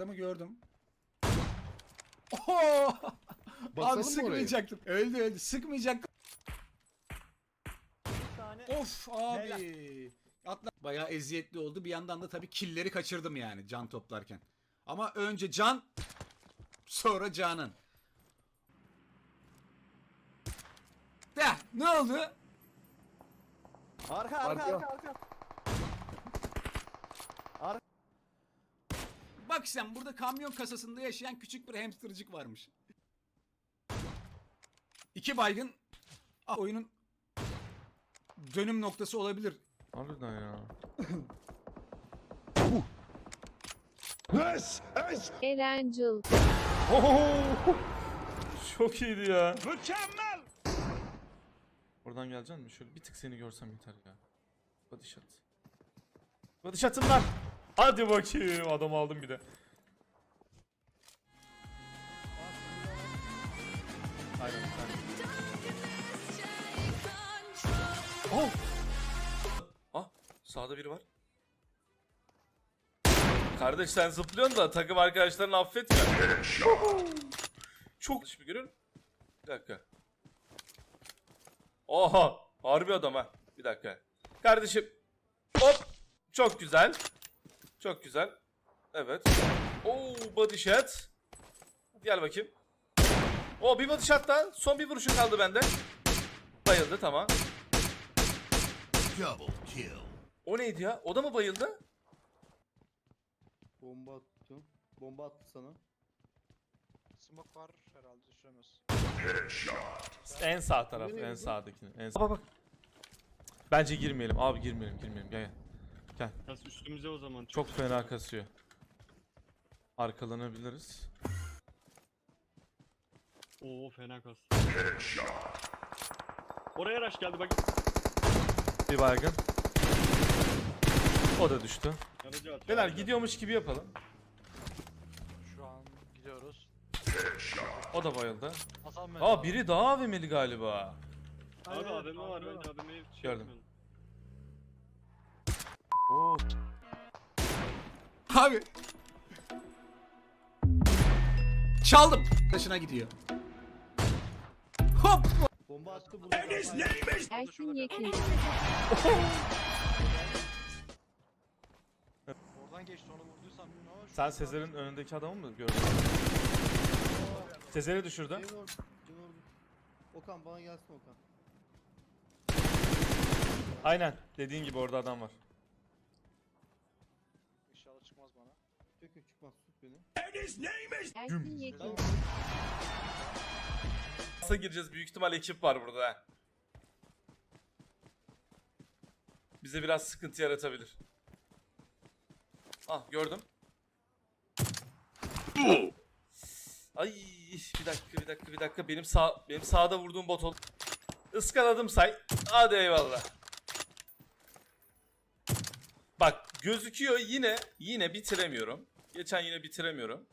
Adamı gördüm. Oho! Basalım Abi mı sıkmayacaktım. Öldü öldü. Sıkmayacaktım. tane. Of abi. Atla bayağı eziyetli oldu. Bir yandan da tabii killeri kaçırdım yani can toplarken. Ama önce can sonra canın. Heh, ne oldu? Arka arka Arka. arka arka. Bak sen burada kamyon kasasında yaşayan küçük bir hamstercık varmış. İki baygın Ah, oyunun dönüm noktası olabilir. Harbiden ya. Erencil. Oho! Çok iyiydi ya. Mükemmel. Oradan geleceksin mi? Şöyle bir tık seni görsem yeter ya. Body shot. Body shot'ım var. Hadi bakayım. Adam aldım bir de. Aynen bir. Oh! Ah sağda biri var. Kardeş sen zıplıyorsun da takım arkadaşlarını affet ya. Çok görüyor musun? Bir dakika. Oha! Harbi adam ha. Bir dakika. Kardeşim. Hop! Çok güzel. Çok güzel. Evet. Oo body shot. Gel bakayım. O bir body shot daha. Son bir vuruşu kaldı bende. Bayıldı tamam. Double kill. O neydi ya? O da mı bayıldı? Bomba attım. Bomba attı sana. Smoke var herhalde düşüremez. En sağ taraf, en sağdakini. En sağ. Bak bak. Bence girmeyelim. Abi girmeyelim, girmeyelim. Gel gel. Kas üstümüze o zaman. Çok fena kasıyor. Arkalanabiliriz. Oo fena kas. Oraya rush geldi bak. Bir baygın. O da düştü. Atıyor. Beyler gidiyormuş gibi yapalım. Şu an gidiyoruz. O da bayıldı. Hasan. Aa biri daha AVM'li galiba. Abi AVM var bence AVM'yi Gördüm. Oo. Abi. Çaldım. Taşına gidiyor. Hop. Bomba attı burada. Erkin Yekin. Oradan geçti onu vurduysam? Sen Sezer'in önündeki adamı mı gördün? Sezer'i düşürdü. Okan bana gelsin Okan. Aynen. Dediğin gibi orada adam var. Beni. Erkin Yekin. Nasıl gireceğiz? Büyük ihtimal ekip var burada. Bize biraz sıkıntı yaratabilir. Ah gördüm. Ay bir dakika bir dakika bir dakika benim sağ benim sağda vurduğum bot ol. Iskaladım say. Hadi eyvallah. Bak gözüküyor yine yine bitiremiyorum. Geçen yine bitiremiyorum.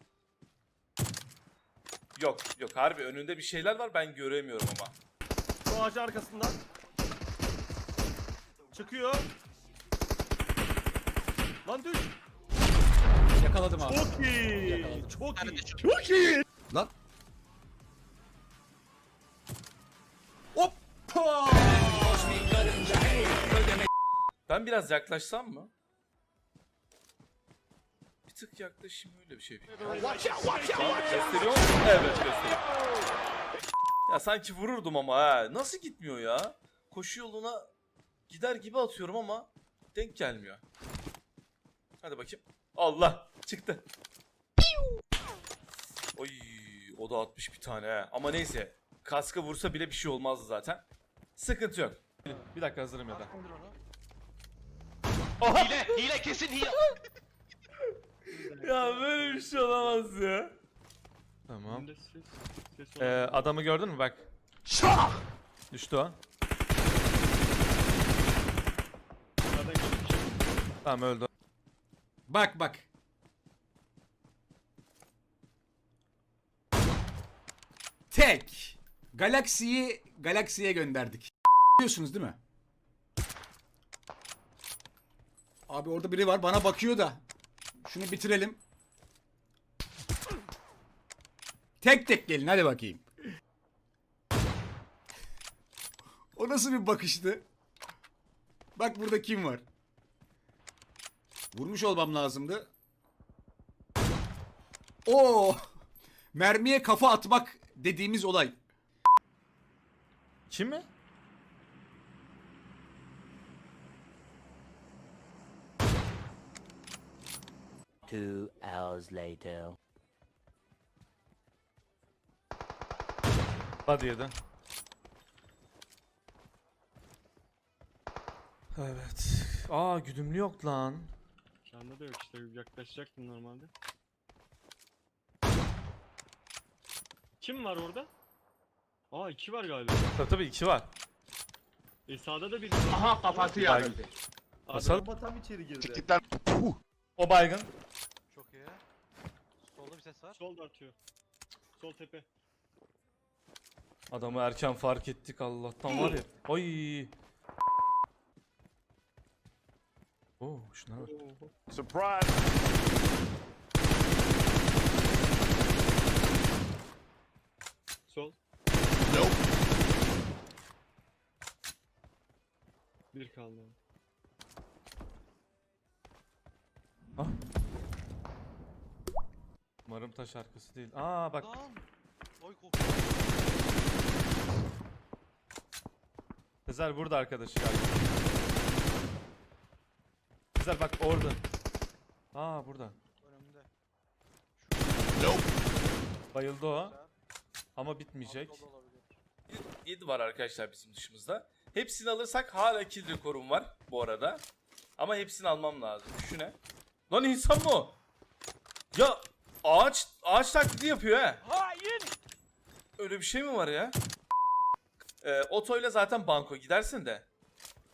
Yok yok harbi önünde bir şeyler var ben göremiyorum ama. Şu ağacın arkasından. Çıkıyor. Lan düş. Yakaladım abi. Çok iyi. Yakaladım. Çok iyi. Lan. Hoppa. Ben biraz yaklaşsam mı? Bir tık yaklaşayım öyle bir şey. Gösteriyor mu? Evet gösteriyor. Ya sanki vururdum ama ha. Nasıl gitmiyor ya? Koşu yoluna gider gibi atıyorum ama denk gelmiyor. Hadi bakayım. Allah çıktı. Oy o da atmış bir tane ha. Ama neyse. Kaska vursa bile bir şey olmazdı zaten. Sıkıntı yok. Bir dakika hazırım ya da. Onu. Hile, hile kesin hile. Ya böyle bir şey olamaz ya. Tamam. Önünde ses. Ses Ee, adamı gördün mü bak. Düştü o. Nereden? Tamam öldü. o. Bak bak. Tek. Galaksiyi galaksiye gönderdik. Biliyorsunuz değil mi? Abi orada biri var bana bakıyor da. Şunu bitirelim. Tek tek gelin hadi bakayım. O nasıl bir bakıştı? Bak burada kim var? Vurmuş olmam lazımdı. Oo! Mermiye kafa atmak dediğimiz olay. Kim mi? Two hours later. Hadi yedi. Evet. Aa güdümlü yok lan. Sende de yok işte yaklaşacaktın normalde. Kim var orada? Aa iki var galiba. Tabii tabii iki var. E sağda da var. Aha kafası Baygın. yarıldı. Basal. Bomba tam içeri girdi. O baygın. Çok iyi. Solda bir ses var. Sol da atıyor. Sol tepe. Adamı erken fark ettik Allah'tan var ya. Ay. Oo şuna bak. Surprise. Sol. Bir kaldı. Umarım taş arkası değil. Aa bak. Lan. Oy korktum. Sezer burada arkadaşı galiba. Sezer bak orada. Aa burada. Önümde. Bayıldı o. Ama bitmeyecek. Alt yolda olabilir. 7 var arkadaşlar bizim dışımızda. Hepsini alırsak hala kill rekorum var bu arada. Ama hepsini almam lazım. Şu ne? Lan insan mı o? Ya ağaç ağaç taklidi yapıyor he. Hain! Öyle bir şey mi var ya? Ee, otoyla zaten banko gidersin de.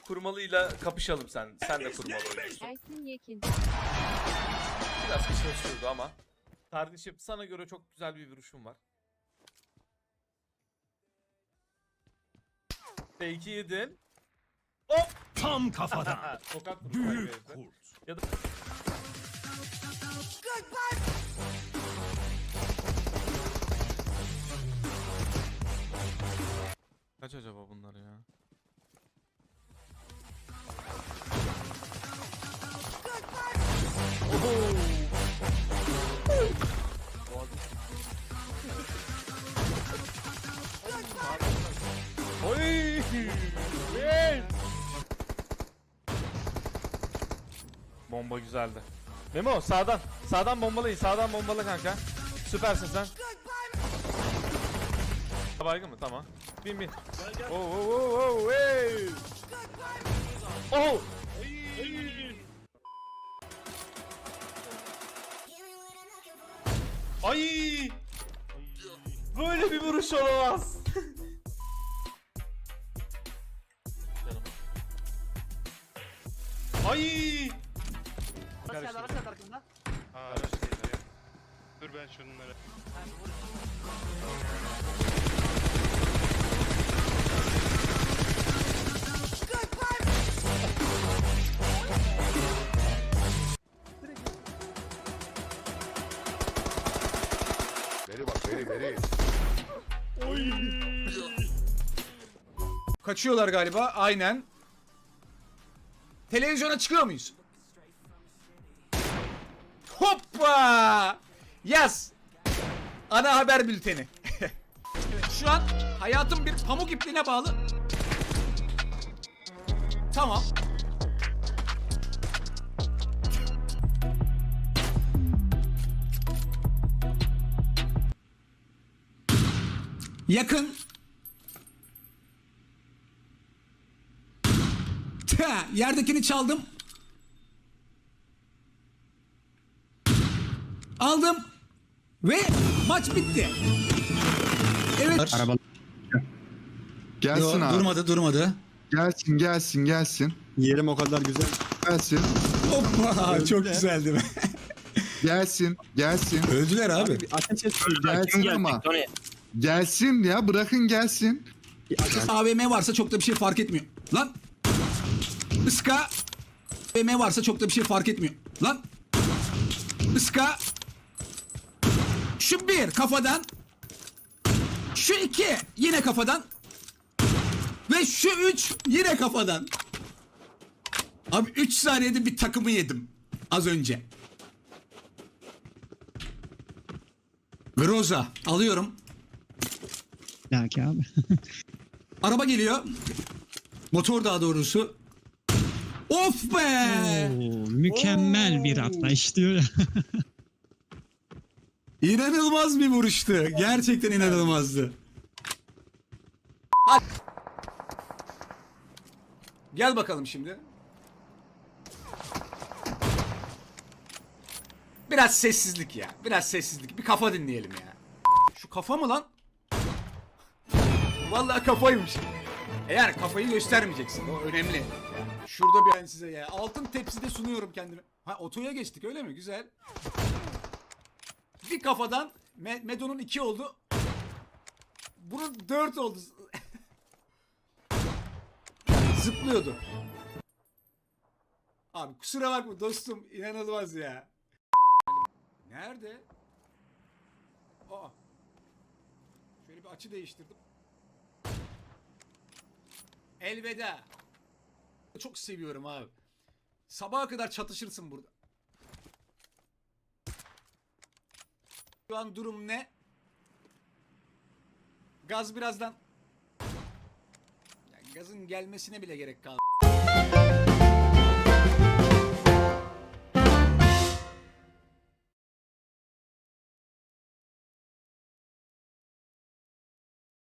Kurmalıyla kapışalım sen. Sen de kurmalı oynuyorsun. Erkin Yekin. Biraz kısa sürdü ama. Kardeşim sana göre çok güzel bir vuruşum var. Fake'i yedin. Hop! Tam kafadan. Tokat Büyük kurt. Ya da... Kaç acaba bunlar ya? Oy! Bomba güzeldi. Memo sağdan. Sağdan bombalayın. Sağdan bombalı kanka. Süpersin sen. Baygın mı? Tamam. Bin bin. Oh oh oh oh hey. Oh. Ay. Böyle bir vuruş olamaz. Ay. Karıştı. Dur ben şunları. Kaçıyorlar galiba. Aynen. Televizyona çıkıyor muyuz? Hoppa! Yaz. Ana haber bülteni. evet, şu an hayatım bir pamuk ipliğine bağlı. Tamam. Yakın. Ha, yerdekini çaldım. Aldım. Ve maç bitti. Evet. Araba gelsin Yo, abi. durmadı durmadı. Gelsin gelsin gelsin. Yerim o kadar güzel. Gelsin. Hoppa çok güzeldi be. Gelsin. Gelsin. Öldüler abi. Ateş etsin. Gelsin ama. Gelsin ya bırakın gelsin. AVM varsa çok da bir şey fark etmiyor. Lan. Iska. AVM varsa çok da bir şey fark etmiyor. Lan. Iska. Şu bir kafadan. şu iki yine kafadan. Ve şu üç yine kafadan. Abi 3 saniyede bir takımı yedim. Az önce. Groza alıyorum. Belki abi. Araba geliyor. Motor daha doğrusu. Of be! Oo, mükemmel bir atlayış diyor. İnanılmaz bir vuruştu. Gerçekten inanılmazdı. Hadi. Gel bakalım şimdi. Biraz sessizlik ya. Biraz sessizlik. Bir kafa dinleyelim ya. Şu kafa mı lan? Vallahi kafaymış. Eğer kafayı göstermeyeceksin. O önemli. Şurada bir ben size ya. Altın tepside sunuyorum kendimi. Ha otoya geçtik öyle mi? Güzel. Bir kafadan Me- Medo'nun 2 oldu. Bunun 4 oldu. Zıplıyordu. Abi kusura bakma dostum inanılmaz ya. Nerede? Aa. Şöyle bir açı değiştirdim. Elveda. Çok seviyorum abi. Sabaha kadar çatışırsın burada. Şu an durum ne? Gaz birazdan... Yani gazın gelmesine bile gerek kaldı.